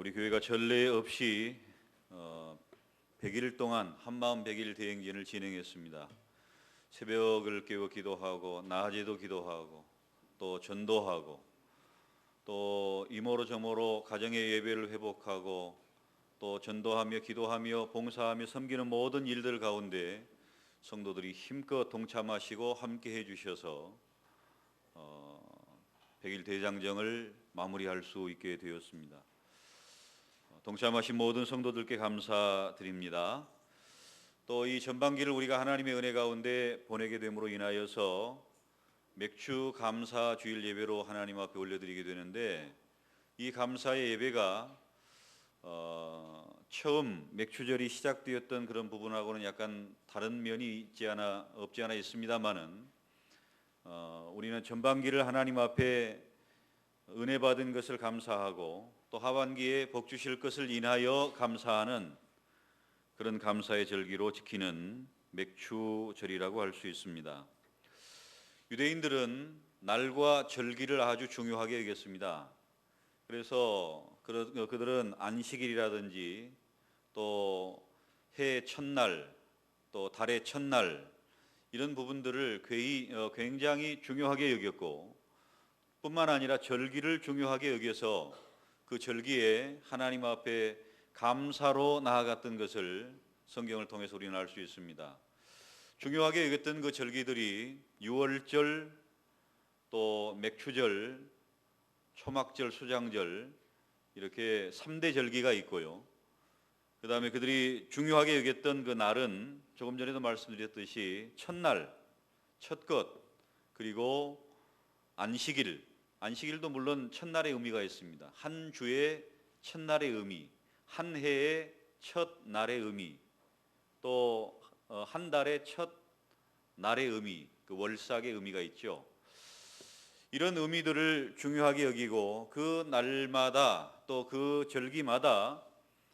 우리 교회가 전례 없이 어, 100일 동안 한마음 100일 대행진을 진행했습니다. 새벽을 깨워 기도하고 낮에도 기도하고 또 전도하고 또 이모로 저모로 가정의 예배를 회복하고 또 전도하며 기도하며 봉사하며 섬기는 모든 일들 가운데 성도들이 힘껏 동참하시고 함께 해주셔서 어, 100일 대장정을 마무리할 수 있게 되었습니다. 동참하신 모든 성도들께 감사드립니다. 또 이 전반기를 우리가 하나님의 은혜 가운데 보내게 됨으로 인하여서 맥주 감사 주일 예배로 하나님 앞에 올려드리게 되는데 이 감사의 예배가 어, 처음 맥주절이 시작되었던 그런 부분하고는 약간 다른 면이 있지 않아 없지 않아 있습니다만은 어, 우리는 전반기를 하나님 앞에 은혜 받은 것을 감사하고 또 하반기에 복 주실 것을 인하여 감사하는 그런 감사의 절기로 지키는 맥주절이라고 할 수 있습니다. 유대인들은 날과 절기를 아주 중요하게 여겼습니다. 그래서 그들은 안식일이라든지 또해 첫날 또 달의 첫날 이런 부분들을 어, 굉장히 중요하게 여겼고 뿐만 아니라 절기를 중요하게 여겨서 그 절기에 하나님 앞에 감사로 나아갔던 것을 성경을 통해서 우리는 알 수 있습니다. 중요하게 여겼던 그 절기들이 유월절, 또 맥추절, 초막절, 수장절 이렇게 3대 절기가 있고요. 그 다음에 그들이 중요하게 여겼던 그 날은 조금 전에도 말씀드렸듯이 첫날, 첫 것, 그리고 안식일, 안식일도 물론 첫날의 의미가 있습니다. 한 주의 첫날의 의미, 한 해의 첫날의 의미, 또한 어, 달의 첫 날의 의미, 그 월삭의 의미가 있죠. 이런 의미들을 중요하게 여기고 그 날마다 또 그 절기마다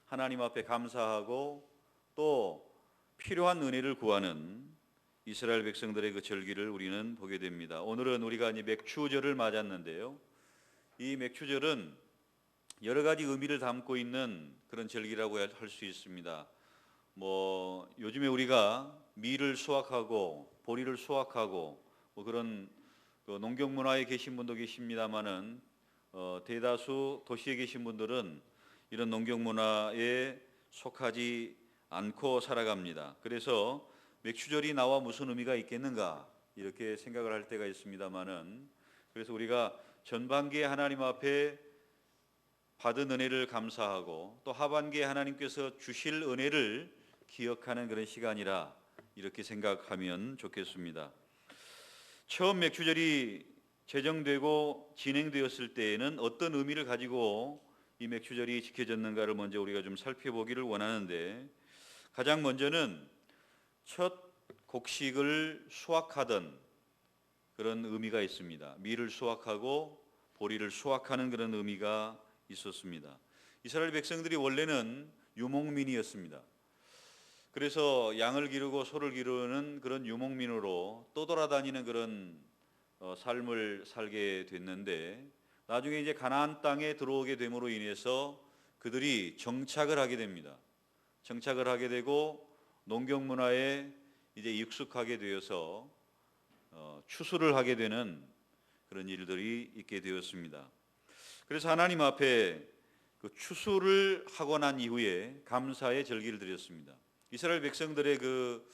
하나님 앞에 감사하고 또 필요한 은혜를 구하는 이스라엘 백성들의 그 절기를 우리는 보게 됩니다. 오늘은 우리가 이제 맥추절을 맞았는데요. 이 맥추절은 여러 가지 의미를 담고 있는 그런 절기라고 할 수 있습니다. 뭐 요즘에 우리가 밀을 수확하고 보리를 수확하고 뭐 그런 그 농경 문화에 계신 분도 계십니다만은 어, 대다수 도시에 계신 분들은 이런 농경 문화에 속하지 않고 살아갑니다. 그래서 맥주절이 나와 무슨 의미가 있겠는가 이렇게 생각을 할 때가 있습니다만은 그래서 우리가 전반기에 하나님 앞에 받은 은혜를 감사하고 또 하반기에 하나님께서 주실 은혜를 기억하는 그런 시간이라 이렇게 생각하면 좋겠습니다. 처음 맥주절이 제정되고 진행되었을 때에는 어떤 의미를 가지고 이 맥주절이 지켜졌는가를 먼저 우리가 좀 살펴보기를 원하는데 가장 먼저는 첫 곡식을 수확하던 그런 의미가 있습니다. 밀을 수확하고 보리를 수확하는 그런 의미가 있었습니다. 이스라엘 백성들이 원래는 유목민이었습니다. 그래서 양을 기르고 소를 기르는 그런 유목민으로 떠돌아다니는 그런 어, 삶을 살게 됐는데 나중에 이제 가나안 땅에 들어오게 됨으로 인해서 그들이 정착을 하게 됩니다. 정착을 하게 되고 농경 문화에 이제 익숙하게 되어서 어, 추수를 하게 되는 그런 일들이 있게 되었습니다. 그래서 하나님 앞에 그 추수를 하고 난 이후에 감사의 절기를 드렸습니다. 이스라엘 백성들의 그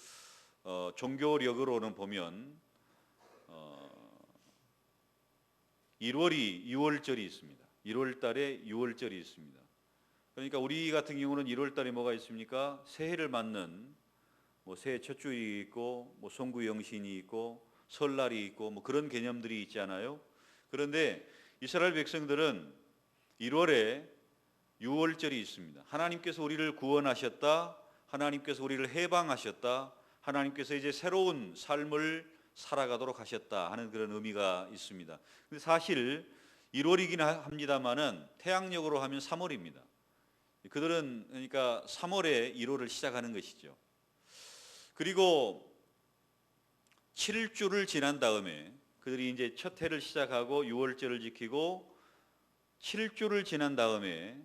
어, 종교력으로는 보면 어, 1월이 6월절이 있습니다. 1월 달에 6월절이 있습니다. 그러니까 우리 같은 경우는 1월 달에 뭐가 있습니까? 새해를 맞는 뭐 새해 첫 주일이 있고 뭐 송구 영신이 있고 설날이 있고 뭐 그런 개념들이 있잖아요. 그런데 이스라엘 백성들은 1월에 6월절이 있습니다. 하나님께서 우리를 구원하셨다. 하나님께서 우리를 해방하셨다. 하나님께서 이제 새로운 삶을 살아가도록 하셨다 하는 그런 의미가 있습니다. 근데 사실 1월이긴 합니다만은 태양력으로 하면 3월입니다. 그들은 그러니까 3월에 1월을 시작하는 것이죠. 그리고 7주를 지난 다음에 그들이 이제 첫 해를 시작하고 6월절을 지키고 7주를 지난 다음에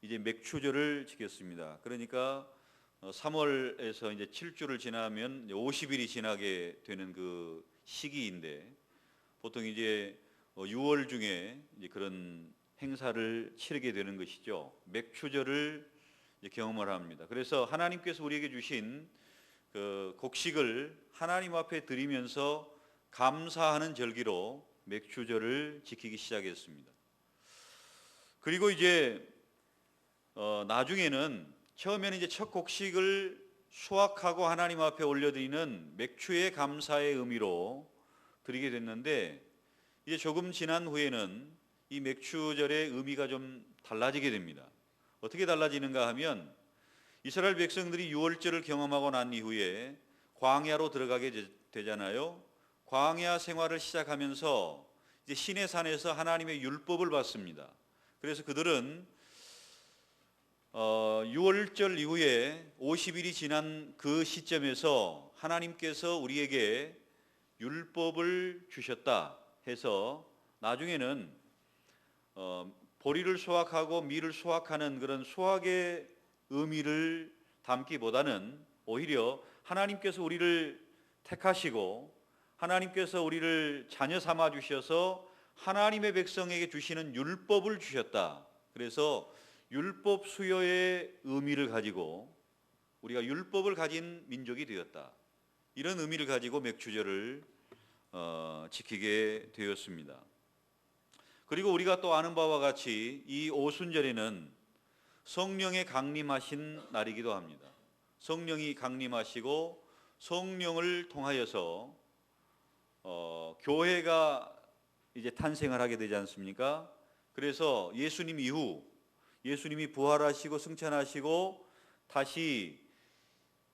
이제 맥추절을 지켰습니다. 그러니까 어, 3월에서 이제 7주를 지나면 이제 50일이 지나게 되는 그 시기인데 보통 이제 어, 6월 중에 이제 그런 행사를 치르게 되는 것이죠. 맥추절을 경험을 합니다. 그래서 하나님께서 우리에게 주신 그 곡식을 하나님 앞에 드리면서 감사하는 절기로 맥추절을 지키기 시작했습니다. 그리고 이제 어, 나중에는 처음에는 이제 첫 곡식을 수확하고 하나님 앞에 올려드리는 맥추의 감사의 의미로 드리게 됐는데 이제 조금 지난 후에는 이 맥추절의 의미가 좀 달라지게 됩니다. 어떻게 달라지는가 하면 이스라엘 백성들이 유월절을 경험하고 난 이후에 광야로 들어가게 되- 되잖아요. 광야 생활을 시작하면서 이제 시내 산에서 하나님의 율법을 받습니다. 그래서 그들은 어, 6월절 이후에 50일이 지난 그 시점에서 하나님께서 우리에게 율법을 주셨다 해서 나중에는 어, 보리를 수확하고 밀을 수확하는 그런 수확의 의미를 담기보다는 오히려 하나님께서 우리를 택하시고 하나님께서 우리를 자녀 삼아 주셔서 하나님의 백성에게 주시는 율법을 주셨다. 그래서 율법 수여의 의미를 가지고 우리가 율법을 가진 민족이 되었다. 이런 의미를 가지고 맥주절을 어, 지키게 되었습니다. 그리고 우리가 또 아는 바와 같이 이 오순절에는 성령의 강림하신 날이기도 합니다. 성령이 강림하시고 성령을 통하여서 어, 교회가 이제 탄생을 하게 되지 않습니까? 그래서 예수님 이후 예수님이 부활하시고 승천하시고 다시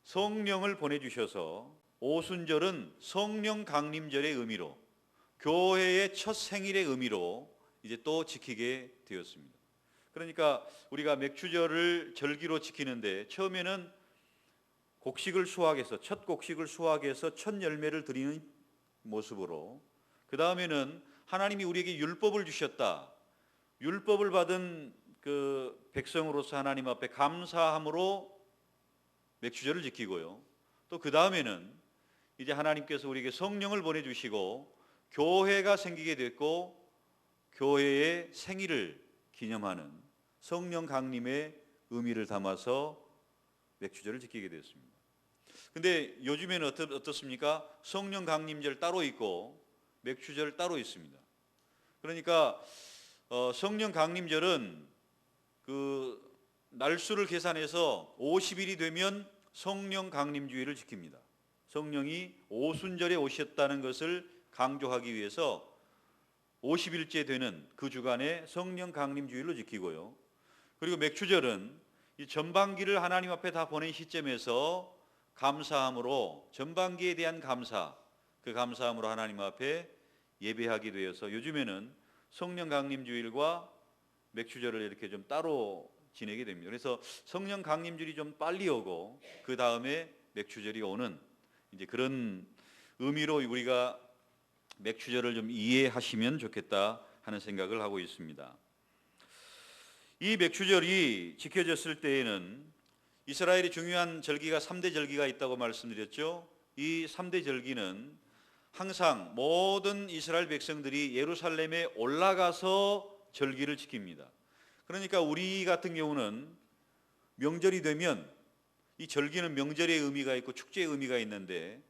성령을 보내주셔서 오순절은 성령 강림절의 의미로 교회의 첫 생일의 의미로 이제 또 지키게 되었습니다. 그러니까 우리가 맥주절을 절기로 지키는데 처음에는 곡식을 수확해서 첫 곡식을 수확해서 첫 열매를 드리는 모습으로 그 다음에는 하나님이 우리에게 율법을 주셨다. 율법을 받은 그 백성으로서 하나님 앞에 감사함으로 맥주절을 지키고요. 또 그 다음에는 이제 하나님께서 우리에게 성령을 보내주시고 교회가 생기게 됐고 교회의 생일을 기념하는 성령 강림의 의미를 담아서 맥주절을 지키게 되었습니다. 근데 요즘에는 어떻, 어떻습니까? 성령 강림절 따로 있고 맥주절 따로 있습니다. 그러니까 어, 성령 강림절은 그 날수를 계산해서 50일이 되면 성령 강림주의를 지킵니다. 성령이 오순절에 오셨다는 것을 강조하기 위해서 50일째 되는 그 주간에 성령 강림주의를 지키고요. 그리고 맥주절은 이 전반기를 하나님 앞에 다 보낸 시점에서 감사함으로 전반기에 대한 감사, 그 감사함으로 하나님 앞에 예배하게 되어서 요즘에는 성령 강림 주일과 맥주절을 이렇게 좀 따로 지내게 됩니다. 그래서 성령 강림 주일이 좀 빨리 오고 그 다음에 맥주절이 오는 이제 그런 의미로 우리가 맥주절을 좀 이해하시면 좋겠다 하는 생각을 하고 있습니다. 이 맥주절이 지켜졌을 때에는 이스라엘이 중요한 절기가 3대 절기가 있다고 말씀드렸죠. 이 3대 절기는 항상 모든 이스라엘 백성들이 예루살렘에 올라가서 절기를 지킵니다. 그러니까 우리 같은 경우는 명절이 되면 이 절기는 명절의 의미가 있고 축제의 의미가 있는데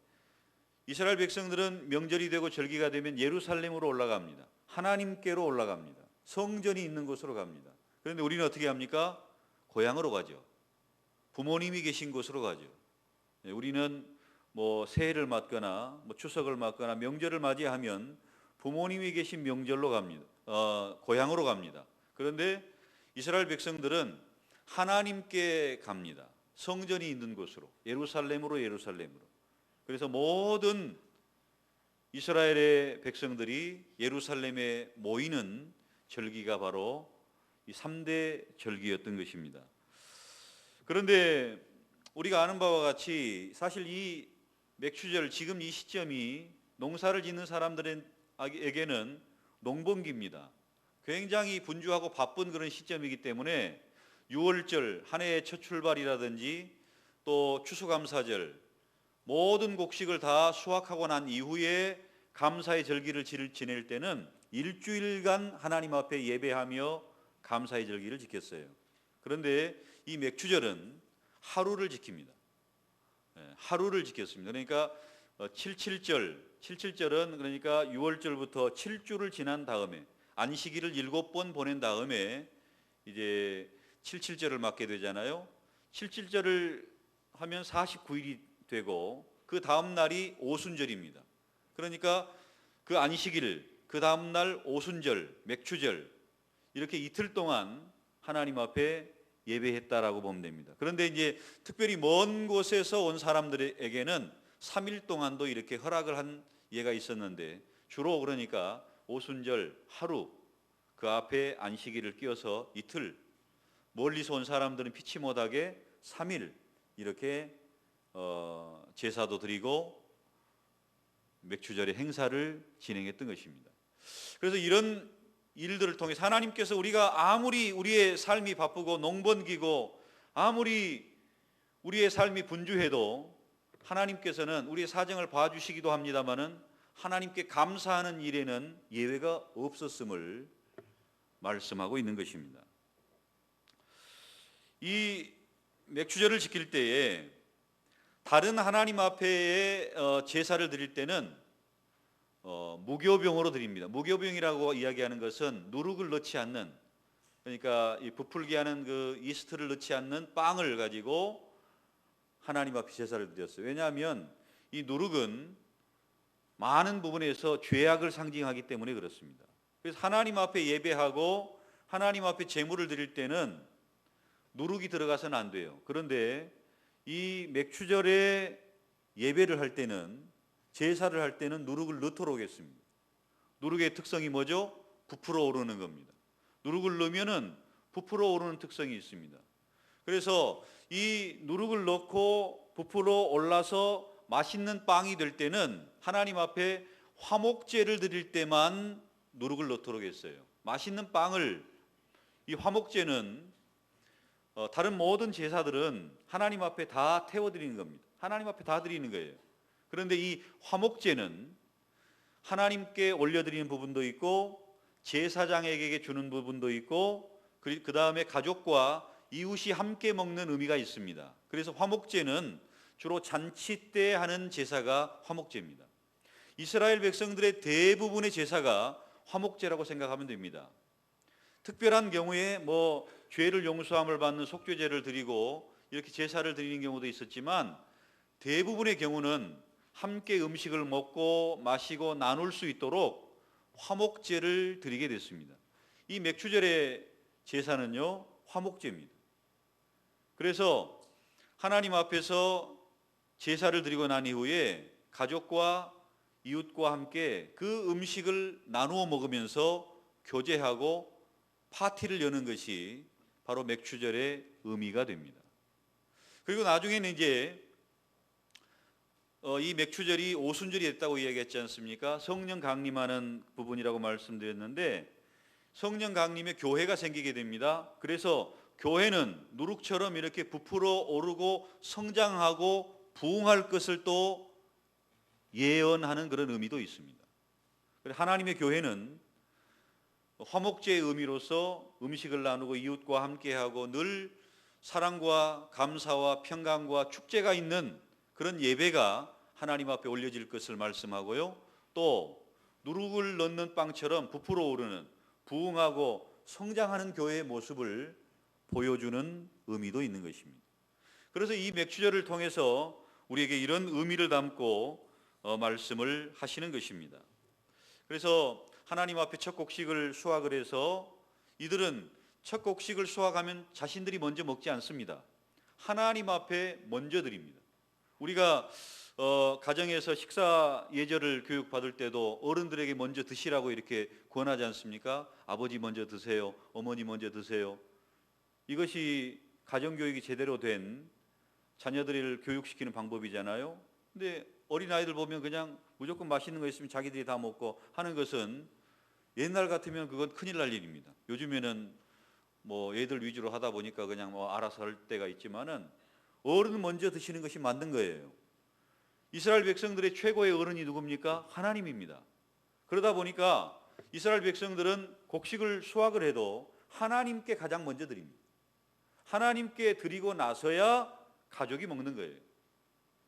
이스라엘 백성들은 명절이 되고 절기가 되면 예루살렘으로 올라갑니다. 하나님께로 올라갑니다. 성전이 있는 곳으로 갑니다. 그런데 우리는 어떻게 합니까? 고향으로 가죠. 부모님이 계신 곳으로 가죠. 예, 우리는 뭐 새해를 맞거나 뭐 추석을 맞거나 명절을 맞이하면 부모님이 계신 명절로 갑니다. 어, 고향으로 갑니다. 그런데 이스라엘 백성들은 하나님께 갑니다. 성전이 있는 곳으로 예루살렘으로 예루살렘으로. 그래서 모든 이스라엘의 백성들이 예루살렘에 모이는 절기가 바로 이 3대 절기였던 것입니다. 그런데 우리가 아는 바와 같이 사실 이 맥추절 지금 이 시점이 농사를 짓는 사람들에게는 농번기입니다. 굉장히 분주하고 바쁜 그런 시점이기 때문에 유월절 한 해의 첫 출발이라든지 또 추수감사절 모든 곡식을 다 수확하고 난 이후에 감사의 절기를 지- 지낼 때는 일주일간 하나님 앞에 예배하며 감사의 절기를 지켰어요. 그런데 이 맥추절은 하루를 지킵니다. 예, 하루를 지켰습니다. 그러니까 어, 77절, 77절은 그러니까 6월절부터 7주를 지난 다음에 안식일을 일곱 번 보낸 다음에 이제 77절을 맞게 되잖아요. 77절을 하면 49일이 되고 그 다음 날이 오순절입니다. 그러니까 그 안식일, 그 다음 날 오순절, 맥추절 이렇게 이틀 동안 하나님 앞에 예배했다라고 보면 됩니다. 그런데 이제 특별히 먼 곳에서 온 사람들에게는 3일 동안도 이렇게 허락을 한 예가 있었는데 주로 그러니까 오순절 하루 그 앞에 안식일을 끼워서 이틀 멀리서 온 사람들은 피치 못하게 3일 이렇게 어, 제사도 드리고 맥주절의 행사를 진행했던 것입니다. 그래서 이런 일들을 통해서 하나님께서 우리가 아무리 우리의 삶이 바쁘고 농번기고 아무리 우리의 삶이 분주해도 하나님께서는 우리의 사정을 봐주시기도 합니다만은 하나님께 감사하는 일에는 예외가 없었음을 말씀하고 있는 것입니다. 이 맥주절을 지킬 때에 다른 하나님 앞에 어, 제사를 드릴 때는 어, 무교병으로 드립니다. 무교병이라고 이야기하는 것은 누룩을 넣지 않는 그러니까 이 부풀게 하는 그 이스트를 넣지 않는 빵을 가지고 하나님 앞에 제사를 드렸어요. 왜냐하면 이 누룩은 많은 부분에서 죄악을 상징하기 때문에 그렇습니다. 그래서 하나님 앞에 예배하고 하나님 앞에 제물을 드릴 때는 누룩이 들어가서는 안 돼요. 그런데 이 맥추절에 예배를 할 때는 제사를 할 때는 누룩을 넣도록 했습니다. 누룩의 특성이 뭐죠? 부풀어 오르는 겁니다. 누룩을 넣으면은 부풀어 오르는 특성이 있습니다. 그래서 이 누룩을 넣고 부풀어 올라서 맛있는 빵이 될 때는 하나님 앞에 화목제를 드릴 때만 누룩을 넣도록 했어요. 맛있는 빵을 이 화목제는 어, 다른 모든 제사들은 하나님 앞에 다 태워 드리는 겁니다. 하나님 앞에 다 드리는 거예요. 그런데 이 화목제는 하나님께 올려드리는 부분도 있고 제사장에게 주는 부분도 있고 그 다음에 가족과 이웃이 함께 먹는 의미가 있습니다. 그래서 화목제는 주로 잔치 때 하는 제사가 화목제입니다. 이스라엘 백성들의 대부분의 제사가 화목제라고 생각하면 됩니다. 특별한 경우에 뭐 죄를 용서함을 받는 속죄제를 드리고 이렇게 제사를 드리는 경우도 있었지만 대부분의 경우는 함께 음식을 먹고 마시고 나눌 수 있도록 화목제를 드리게 됐습니다. 이 맥주절의 제사는요 화목제입니다. 그래서 하나님 앞에서 제사를 드리고 난 이후에 가족과 이웃과 함께 그 음식을 나누어 먹으면서 교제하고 파티를 여는 것이 바로 맥주절의 의미가 됩니다. 그리고 나중에는 이제 어, 이 맥주절이 오순절이 됐다고 이야기했지 않습니까? 성령 강림하는 부분이라고 말씀드렸는데 성령 강림의 교회가 생기게 됩니다. 그래서 교회는 누룩처럼 이렇게 부풀어 오르고 성장하고 부흥할 것을 또 예언하는 그런 의미도 있습니다. 하나님의 교회는 화목제의 의미로서 음식을 나누고 이웃과 함께하고 늘 사랑과 감사와 평강과 축제가 있는 그런 예배가 하나님 앞에 올려질 것을 말씀하고요. 또 누룩을 넣는 빵처럼 부풀어 오르는 부흥하고 성장하는 교회의 모습을 보여주는 의미도 있는 것입니다. 그래서 이 맥주절을 통해서 우리에게 이런 의미를 담고 어, 말씀을 하시는 것입니다. 그래서 하나님 앞에 첫 곡식을 수확을 해서 이들은 첫 곡식을 수확하면 자신들이 먼저 먹지 않습니다. 하나님 앞에 먼저 드립니다. 우리가 어, 가정에서 식사 예절을 교육 받을 때도 어른들에게 먼저 드시라고 이렇게 권하지 않습니까? 아버지 먼저 드세요. 어머니 먼저 드세요. 이것이 가정 교육이 제대로 된 자녀들을 교육시키는 방법이잖아요. 근데 어린 아이들 보면 그냥 무조건 맛있는 거 있으면 자기들이 다 먹고 하는 것은 옛날 같으면 그건 큰일 날 일입니다. 요즘에는 뭐 애들 위주로 하다 보니까 그냥 뭐 알아서 할 때가 있지만은 어른 먼저 드시는 것이 맞는 거예요. 이스라엘 백성들의 최고의 어른이 누굽니까? 하나님입니다. 그러다 보니까 이스라엘 백성들은 곡식을 수확을 해도 하나님께 가장 먼저 드립니다. 하나님께 드리고 나서야 가족이 먹는 거예요.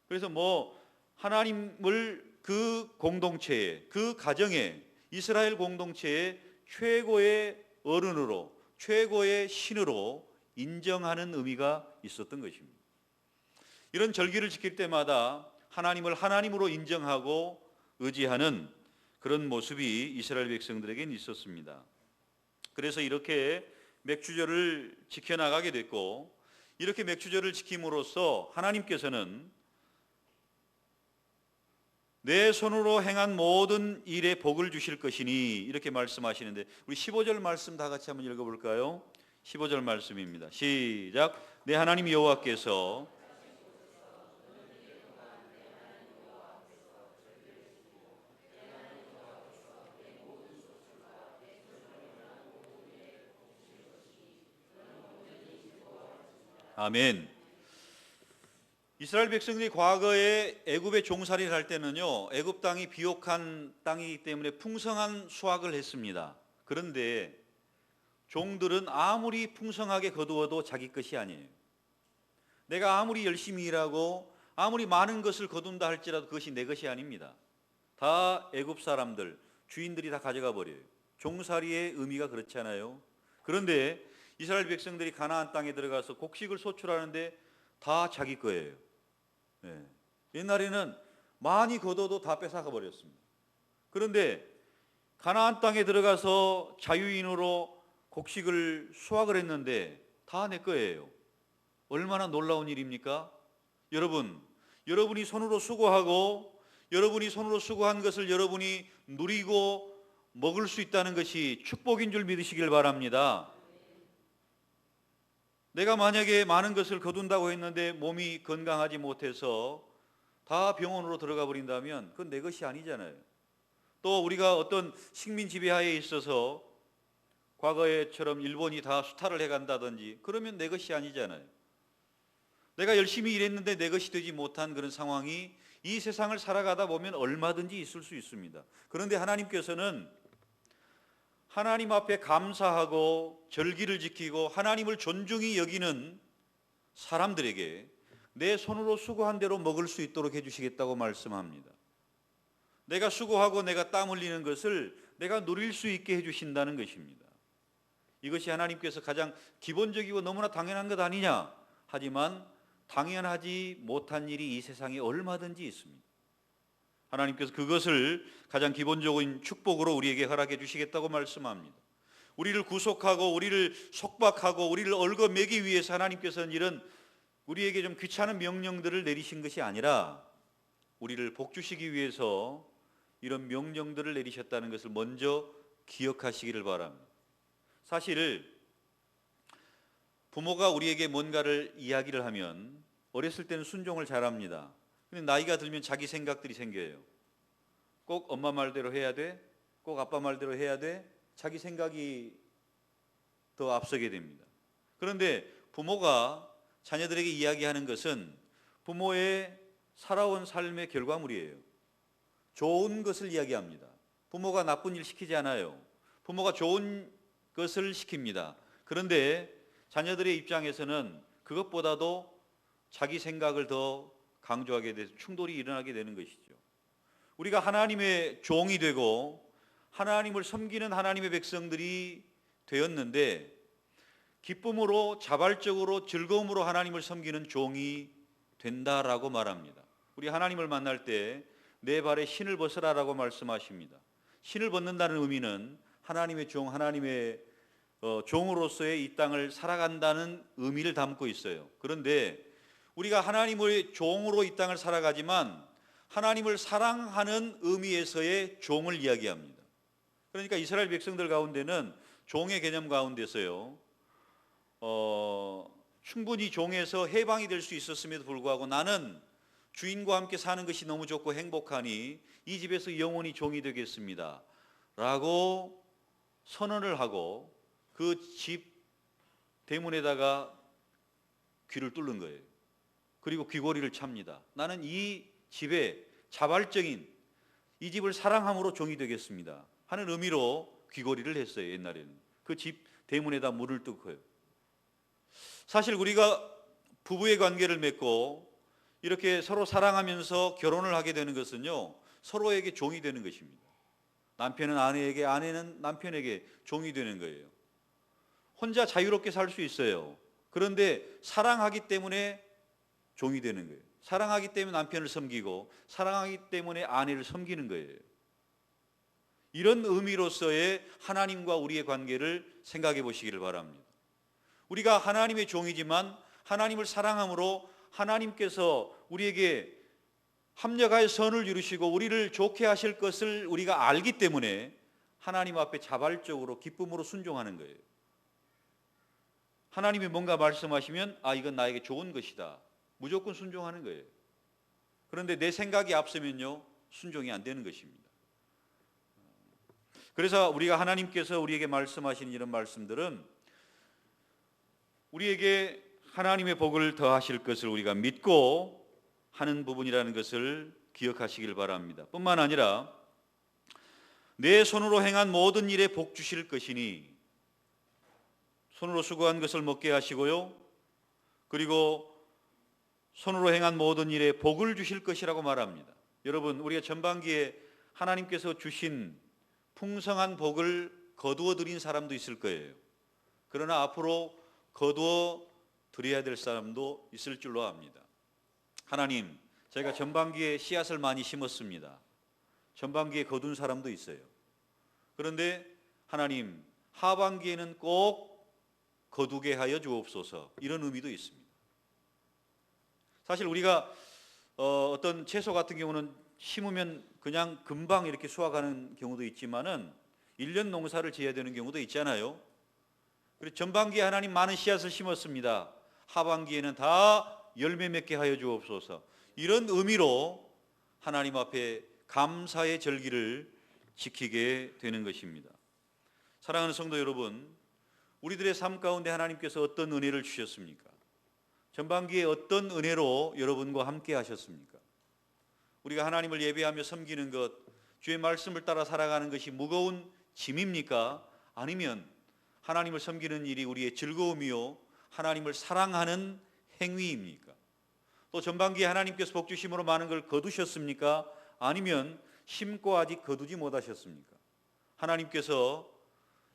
그래서 뭐 하나님을 그 공동체에 그 가정에 이스라엘 공동체의 최고의 어른으로 최고의 신으로 인정하는 의미가 있었던 것입니다. 이런 절기를 지킬 때마다 하나님을 하나님으로 인정하고 의지하는 그런 모습이 이스라엘 백성들에겐 있었습니다. 그래서 이렇게 맥주절을 지켜나가게 됐고 이렇게 맥주절을 지킴으로써 하나님께서는 내 손으로 행한 모든 일에 복을 주실 것이니 이렇게 말씀하시는데 우리 15절 말씀 다 같이 한번 읽어볼까요? 15절 말씀입니다. 시작. 내 하나님 여호와께서 아멘. 이스라엘 백성들이 과거에 애굽에 종살이를 할 때는요, 애굽 땅이 비옥한 땅이기 때문에 풍성한 수확을 했습니다. 그런데 종들은 아무리 풍성하게 거두어도 자기 것이 아니에요. 내가 아무리 열심히 일하고 아무리 많은 것을 거둔다 할지라도 그것이 내 것이 아닙니다. 다 애굽 사람들, 주인들이 다 가져가 버려요. 종살이의 의미가 그렇잖아요. 그런데 이스라엘 백성들이 가나안 땅에 들어가서 곡식을 소출하는데 다 자기 거예요. 예. 옛날에는 많이 거둬도 다 뺏어가 버렸습니다. 그런데 가나안 땅에 들어가서 자유인으로 곡식을 수확을 했는데 다 내 거예요. 얼마나 놀라운 일입니까? 여러분, 여러분이 손으로 수고하고 여러분이 손으로 수고한 것을 여러분이 누리고 먹을 수 있다는 것이 축복인 줄 믿으시길 바랍니다. 내가 만약에 많은 것을 거둔다고 했는데 몸이 건강하지 못해서 다 병원으로 들어가 버린다면 그건 내 것이 아니잖아요. 또 우리가 어떤 식민 지배하에 있어서 과거에처럼 일본이 다 수탈을 해간다든지 그러면 내 것이 아니잖아요. 내가 열심히 일했는데 내 것이 되지 못한 그런 상황이 이 세상을 살아가다 보면 얼마든지 있을 수 있습니다. 그런데 하나님께서는 하나님 앞에 감사하고 절기를 지키고 하나님을 존중히 여기는 사람들에게 내 손으로 수고한 대로 먹을 수 있도록 해주시겠다고 말씀합니다. 내가 수고하고 내가 땀 흘리는 것을 내가 누릴 수 있게 해주신다는 것입니다. 이것이 하나님께서 가장 기본적이고 너무나 당연한 것 아니냐? 하지만 당연하지 못한 일이 이 세상에 얼마든지 있습니다. 하나님께서 그것을 가장 기본적인 축복으로 우리에게 허락해 주시겠다고 말씀합니다. 우리를 구속하고 우리를 속박하고 우리를 얽어매기 위해서 하나님께서는 이런 우리에게 좀 귀찮은 명령들을 내리신 것이 아니라 우리를 복 주시기 위해서 이런 명령들을 내리셨다는 것을 먼저 기억하시기를 바랍니다. 사실 부모가 우리에게 뭔가를 이야기를 하면 어렸을 때는 순종을 잘합니다. 근데 나이가 들면 자기 생각들이 생겨요. 꼭 엄마 말대로 해야 돼? 꼭 아빠 말대로 해야 돼? 자기 생각이 더 앞서게 됩니다. 그런데 부모가 자녀들에게 이야기하는 것은 부모의 살아온 삶의 결과물이에요. 좋은 것을 이야기합니다. 부모가 나쁜 일 시키지 않아요. 부모가 좋은 것을 시킵니다. 그런데 자녀들의 입장에서는 그것보다도 자기 생각을 더 강조하게 돼서 충돌이 일어나게 되는 것이죠. 우리가 하나님의 종이 되고 하나님을 섬기는 하나님의 백성들이 되었는데 기쁨으로 자발적으로 즐거움으로 하나님을 섬기는 종이 된다라고 말합니다. 우리 하나님을 만날 때 내 발에 신을 벗으라라고 말씀하십니다. 신을 벗는다는 의미는 하나님의 종, 하나님의 어, 종으로서의 이 땅을 살아간다는 의미를 담고 있어요. 그런데 우리가 하나님의 종으로 이 땅을 살아가지만 하나님을 사랑하는 의미에서의 종을 이야기합니다. 그러니까 이스라엘 백성들 가운데는 종의 개념 가운데서요, 어, 충분히 종에서 해방이 될 수 있었음에도 불구하고 나는 주인과 함께 사는 것이 너무 좋고 행복하니 이 집에서 영원히 종이 되겠습니다. 라고 선언을 하고 그 집 대문에다가 귀를 뚫는 거예요. 그리고 귀고리를 찹니다. 나는 이 집에 자발적인 이 집을 사랑함으로 종이 되겠습니다. 하는 의미로 귀고리를 했어요. 옛날에는 그 집 대문에다 물을 뜯고요. 사실 우리가 부부의 관계를 맺고 이렇게 서로 사랑하면서 결혼을 하게 되는 것은요 서로에게 종이 되는 것입니다. 남편은 아내에게, 아내는 남편에게 종이 되는 거예요. 혼자 자유롭게 살 수 있어요. 그런데 사랑하기 때문에 종이 되는 거예요. 사랑하기 때문에 남편을 섬기고 사랑하기 때문에 아내를 섬기는 거예요. 이런 의미로서의 하나님과 우리의 관계를 생각해 보시기를 바랍니다. 우리가 하나님의 종이지만 하나님을 사랑함으로 하나님께서 우리에게 합력하여 선을 이루시고 우리를 좋게 하실 것을 우리가 알기 때문에 하나님 앞에 자발적으로 기쁨으로 순종하는 거예요. 하나님이 뭔가 말씀하시면 아 이건 나에게 좋은 것이다. 무조건 순종하는 거예요. 그런데 내 생각이 앞서면요 순종이 안 되는 것입니다. 그래서 우리가 하나님께서 우리에게 말씀하시는 이런 말씀들은 우리에게 하나님의 복을 더하실 것을 우리가 믿고 하는 부분이라는 것을 기억하시길 바랍니다. 뿐만 아니라 내 손으로 행한 모든 일에 복 주실 것이니 손으로 수고한 것을 먹게 하시고요. 그리고 손으로 행한 모든 일에 복을 주실 것이라고 말합니다. 여러분, 우리가 전반기에 하나님께서 주신 풍성한 복을 거두어 드린 사람도 있을 거예요. 그러나 앞으로 거두어 드려야 될 사람도 있을 줄로 압니다. 하나님, 저희가 전반기에 씨앗을 많이 심었습니다. 전반기에 거둔 사람도 있어요. 그런데 하나님, 하반기에는 꼭 거두게 하여 주옵소서. 이런 의미도 있습니다. 사실 우리가 어, 떤 채소 같은 경우는 심으면 그냥 금방 이렇게 수확하는 경우도 있지만은 1년 농사를 지어야 되는 경우도 있잖아요. 그리고 전반기에 하나님 많은 씨앗을 심었습니다. 하반기에는 다 열매 맺게 하여 주옵소서. 이런 의미로 하나님 앞에 감사의 절기를 지키게 되는 것입니다. 사랑하는 성도 여러분, 우리들의 삶 가운데 하나님께서 어떤 은혜를 주셨습니까? 전반기에 어떤 은혜로 여러분과 함께 하셨습니까? 우리가 하나님을 예배하며 섬기는 것, 주의 말씀을 따라 살아가는 것이 무거운 짐입니까? 아니면 하나님을 섬기는 일이 우리의 즐거움이요, 하나님을 사랑하는 행위입니까? 또 전반기에 하나님께서 복 주심으로 많은 걸 거두셨습니까? 아니면 심고 아직 거두지 못하셨습니까? 하나님께서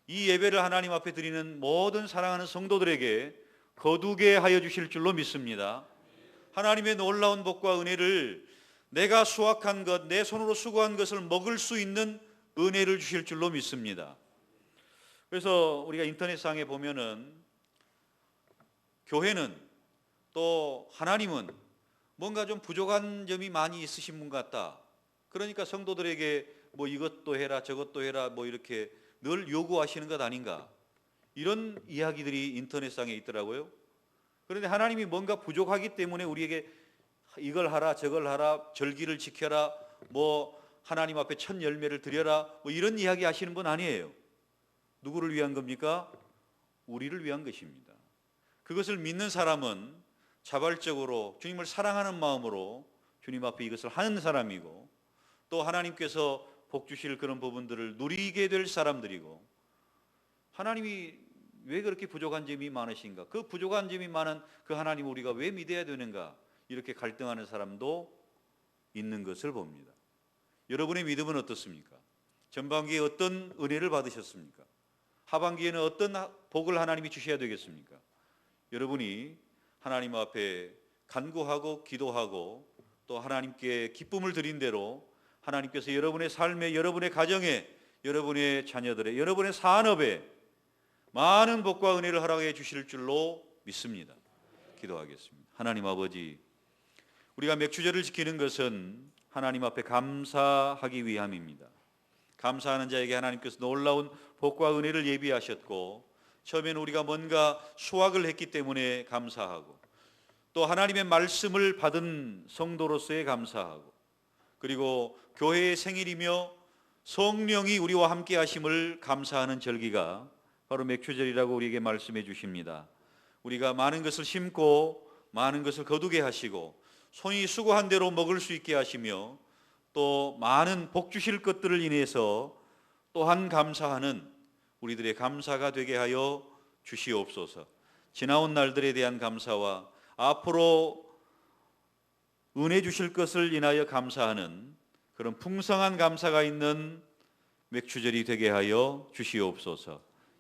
이 예배를 하나님 앞에 드리는 모든 사랑하는 성도들에게 거두게 하여 주실 줄로 믿습니다. 하나님의 놀라운 복과 은혜를 내가 수확한 것, 내 손으로 수고한 것을 먹을 수 있는 은혜를 주실 줄로 믿습니다. 그래서 우리가 인터넷상에 보면은 교회는 또 하나님은 뭔가 좀 부족한 점이 많이 있으신 분 같다. 그러니까 성도들에게 뭐 이것도 해라 저것도 해라 뭐 이렇게 늘 요구하시는 것 아닌가. 이런 이야기들이 인터넷상에 있더라고요. 그런데 하나님이 뭔가 부족하기 때문에 우리에게 이걸 하라 저걸 하라 절기를 지켜라 뭐 하나님 앞에 첫 열매를 드려라 뭐 이런 이야기 하시는 분 아니에요. 누구를 위한 겁니까? 우리를 위한 것입니다. 그것을 믿는 사람은 자발적으로 주님을 사랑하는 마음으로 주님 앞에 이것을 하는 사람이고 또 하나님께서 복 주실 그런 부분들을 누리게 될 사람들이고 하나님이 왜 그렇게 부족한 점이 많으신가? 그 부족한 점이 많은 그 하나님 우리가 왜 믿어야 되는가? 이렇게 갈등하는 사람도 있는 것을 봅니다. 여러분의 믿음은 어떻습니까? 전반기에 어떤 은혜를 받으셨습니까? 하반기에는 어떤 복을 하나님이 주셔야 되겠습니까? 여러분이 하나님 앞에 간구하고 기도하고 또 하나님께 기쁨을 드린 대로 하나님께서 여러분의 삶에 여러분의 가정에 여러분의 자녀들의 여러분의 산업에 많은 복과 은혜를 허락해 주실 줄로 믿습니다. 기도하겠습니다. 하나님 아버지 우리가 맥주절을 지키는 것은 하나님 앞에 감사하기 위함입니다. 감사하는 자에게 하나님께서 놀라운 복과 은혜를 예비하셨고 처음에는 우리가 뭔가 수확을 했기 때문에 감사하고 또 하나님의 말씀을 받은 성도로서의 감사하고 그리고 교회의 생일이며 성령이 우리와 함께 하심을 감사하는 절기가 바로 맥주절이라고 우리에게 말씀해 주십니다. 우리가 많은 것을 심고 많은 것을 거두게 하시고 손이 수고한 대로 먹을 수 있게 하시며 또 많은 복 주실 것들을 인해서 또한 감사하는 우리들의 감사가 되게 하여 주시옵소서. 지나온 날들에 대한 감사와 앞으로 은혜 주실 것을 인하여 감사하는 그런 풍성한 감사가 있는 맥주절이 되게 하여 주시옵소서.